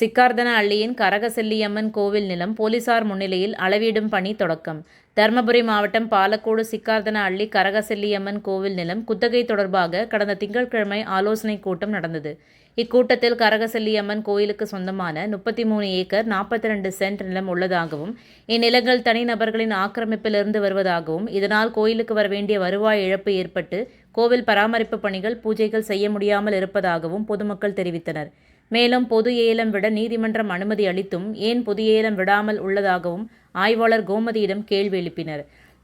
சிக்கார்தன அள்ளியின் கரகசெல்லியம்மன் கோவில் நிலம் போலீசார் முன்னிலையில் அளவீடும் பணி தொடக்கம். தருமபுரி மாவட்டம் பாலக்கோடு சிக்கார்தன அள்ளி கரகசெல்லியம்மன் கோவில் நிலம் குத்தகை தொடர்பாக கடந்த திங்கட்கிழமை ஆலோசனை கூட்டம் நடந்தது. இக்கூட்டத்தில் கரகசெல்லியம்மன் கோயிலுக்கு சொந்தமான முப்பத்தி மூணு ஏக்கர் நாற்பத்தி ரெண்டு சென்ட் நிலம் உள்ளதாகவும் இந்நிலங்கள் தனிநபர்களின் ஆக்கிரமிப்பிலிருந்து வருவதாகவும் இதனால் கோயிலுக்கு வர வேண்டிய வருவாய் இழப்பு ஏற்பட்டு கோவில் பராமரிப்பு பணிகள் பூஜைகள் செய்ய முடியாமல் இருப்பதாகவும் பொதுமக்கள் தெரிவித்தனர். மேலும் பொது ஏலம் விட நீதிமன்றம் அனுமதி அளித்தும் ஏன் பொது ஏலம் விடாமல் உள்ளதாகவும் ஆய்வாளர் கோமதியிடம் கேள்வி எழுப்பினர்.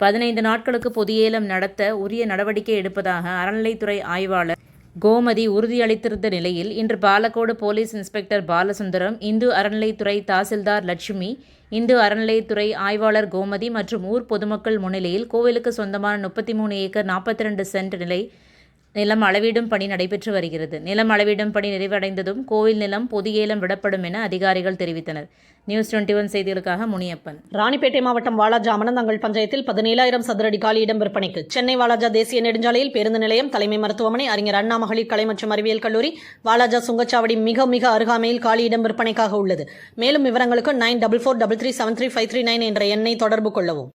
பதினைந்து நாட்களுக்கு பொது ஏலம் நடத்த உரிய நடவடிக்கை எடுப்பதாக அறநிலைத்துறை ஆய்வாளர் கோமதி உறுதியளித்திருந்த நிலையில் இன்று பாலக்கோடு போலீஸ் இன்ஸ்பெக்டர் பாலசுந்தரம் இந்து அறநிலைத்துறை தாசில்தார் லட்சுமி இந்து அறநிலைத்துறை ஆய்வாளர் கோமதி மற்றும் ஊர் பொதுமக்கள் முன்னிலையில் கோவிலுக்கு சொந்தமான முப்பத்தி மூணு ஏக்கர் நாற்பத்தி ரெண்டு சென்ட் நிலை நிலம் அளவீடும் பணி நடைபெற்று வருகிறது. நிலம் அளவீடும் பணி நிறைவடைந்ததும் கோவில் நிலம் பொது ஏலம் விடப்படும் என அதிகாரிகள் தெரிவித்தனர். நியூஸ் டுவெண்ட்டி ஒன் செய்திகளுக்காக முனியப்பன். ராணிப்பேட்டை மாவட்டம் வாலாஜா அமனந்தங்கள் பஞ்சாயத்தில் பதினேழாயிரம் சதுரடி காலி இடம் விற்பனைக்கு. சென்னை வாலாஜா தேசிய நெடுஞ்சாலையில் பேருந்து நிலையம் தலைமை மருத்துவமனை அறிஞர் அண்ணா மகளிர் கலை மற்றும் அறிவியல் கல்லூரி வாலாஜா சுங்கச்சாவடி மிக மிக அருகாமையில் காலி இடம் விற்பனைக்காக உள்ளது. மேலும் விவரங்களுக்கு nine double four double three seven three five three nine என்ற எண்ணை தொடர்பு கொள்ளவும்.